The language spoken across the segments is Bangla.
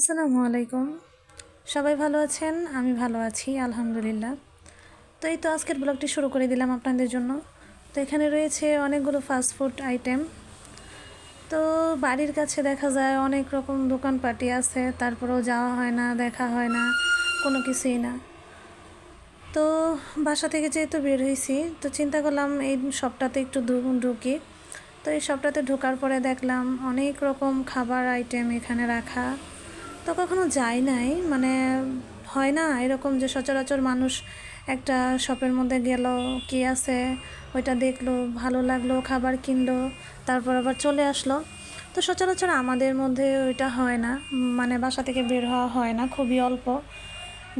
আসসালামু আলাইকুম। সবাই ভালো আছেন? আমি ভালো আছি, আলহামদুলিল্লাহ। তো এই তো আজকের ব্লগটি শুরু করে দিলাম আপনাদের জন্য। তো এখানে রয়েছে অনেকগুলো ফাস্টফুড আইটেম তো বাড়ির কাছে দেখা যায় অনেক রকম দোকানপাটি আছে, তারপরেও যাওয়া হয় না, দেখা হয় না, কোনো কিছুই না। তো বাসা থেকে যেহেতু বের হয়েছি, তো চিন্তা করলাম এই শপটাতে একটু ঢুকি। তো এই শপটাতে ঢোকার পরে দেখলাম অনেক রকম খাবার আইটেম এখানে রাখা। তো কখনো যাই নাই। মানে হয় না এরকম যে সচরাচর মানুষ একটা শপের মধ্যে গেল, কি আছে, ওইটা দেখল, ভালো লাগল, খাবার কিনলো, তারপর আবার চলে আসলো। তো সচরাচর আমাদের মধ্যে ওইটা হয় না। মানে বাসা থেকে বের হওয়া হয় না, খুবই অল্প।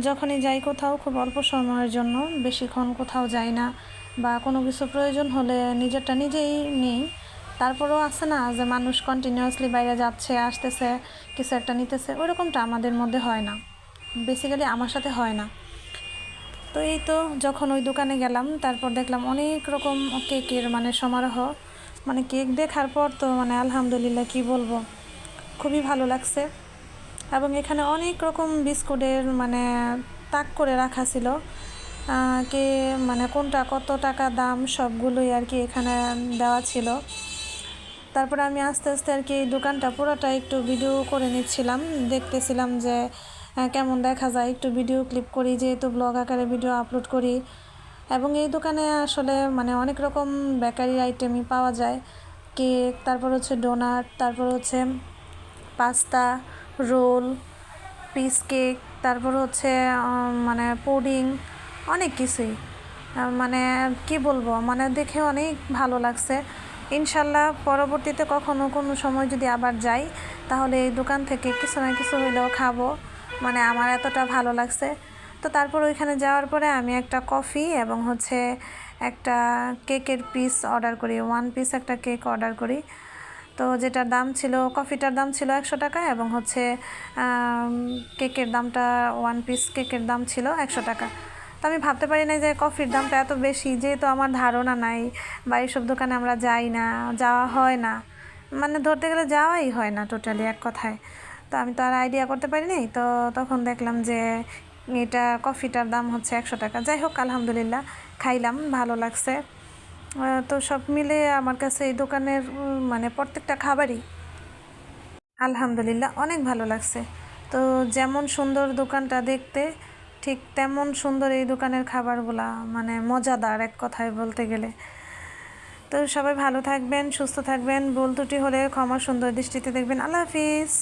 যখনই যাই কোথাও, খুব অল্প সময়ের জন্য, বেশিক্ষণ কোথাও যাই না। বা কোনো কিছু প্রয়োজন হলে নিজেরটা নিজেই নিই। তারপরেও আছে না যে মানুষ কন্টিনিউয়াসলি বাইরে যাচ্ছে, আসতেছে, কিছু একটা নিতেছে ওইরকমটা আমাদের মধ্যে হয় না। বেসিক্যালি আমার সাথে হয় না। তো এই তো যখন ওই দোকানে গেলাম, তারপর দেখলাম অনেক রকম কেকের মানে সমারোহ। মানে কেক দেখার পর তো মানে আলহামদুলিল্লাহ, কি বলব? খুবই ভালো লাগছে। এবং এখানে অনেক রকম বিস্কুটের মানে তাক করে রাখা ছিল। কে মানে কোনটা কত টাকা দাম সবগুলোই আর কি এখানে দেওয়া ছিল। তারপরে আমি আস্তে আস্তে আর কি দোকানটা পুরোটা একটু ভিডিও করে নিচ্ছিলাম। দেখতেছিলাম যে কেমন দেখা যায়। একটু ভিডিও ক্লিপ করি, যেহেতু ব্লগ আকারে ভিডিও আপলোড করি। এবং এই দোকানে আসলে মানে অনেক রকম বেকারি আইটেমই পাওয়া যায়। কেক, তারপর হচ্ছে ডোনাট তারপর হচ্ছে পাস্তা রোল পিস কেক তারপর হচ্ছে মানে পুডিং অনেক কিছুই। মানে কি বলব? মানে দেখে অনেক ভালো লাগছে। ইনশাল্লাহ পরবর্তীতে কখনো কোনো সময় যদি আবার যাই, তাহলে এই দোকান থেকে কিছু না কিছু হলেও খাব। মানে আমার এতটা ভালো লাগছে। তো তারপর ওইখানে যাওয়ার পরে আমি একটা কফি এবং হচ্ছে একটা কেকের পিস অর্ডার করি। ওয়ান পিস একটা কেক অর্ডার করি। তো যেটার দাম ছিল, কফিটার দাম ছিল একশো টাকা এবং হচ্ছে কেকের দামটা ওয়ান পিস কেকের দাম ছিল একশো টাকা। তো আমি ভাবতে পারি না যে কফির দামটা এত বেশি, যেহেতু আমার ধারণা নাই বা এইসব দোকানে আমরা যাই না, যাওয়া হয় না। মানে ধরতে গেলে যাওয়াই হয় না টোটালি এক কথায়। তো আমি তো আর আইডিয়া করতে পারিনি তো তখন দেখলাম যে এটা কফিটার দাম হচ্ছে একশো টাকা। যাই হোক, আলহামদুলিল্লাহ, খাইলাম, ভালো লাগছে। তো সব মিলে আমার কাছে এই দোকানের মানে প্রত্যেকটা খাবারই আলহামদুলিল্লাহ অনেক ভালো লাগছে। তো যেমন সুন্দর দোকানটা দেখতে ঠিক তেমন সুন্দর এই দোকানের খাবারগুলা মানে মজাদার এক কথায় বলতে গেলে। তো সবাই ভালো থাকবেন, সুস্থ থাকবেন। ভুল ত্রুটি হলে ক্ষমা সুন্দর দৃষ্টিতে দেখবেন। আল্লাহ হাফিজ।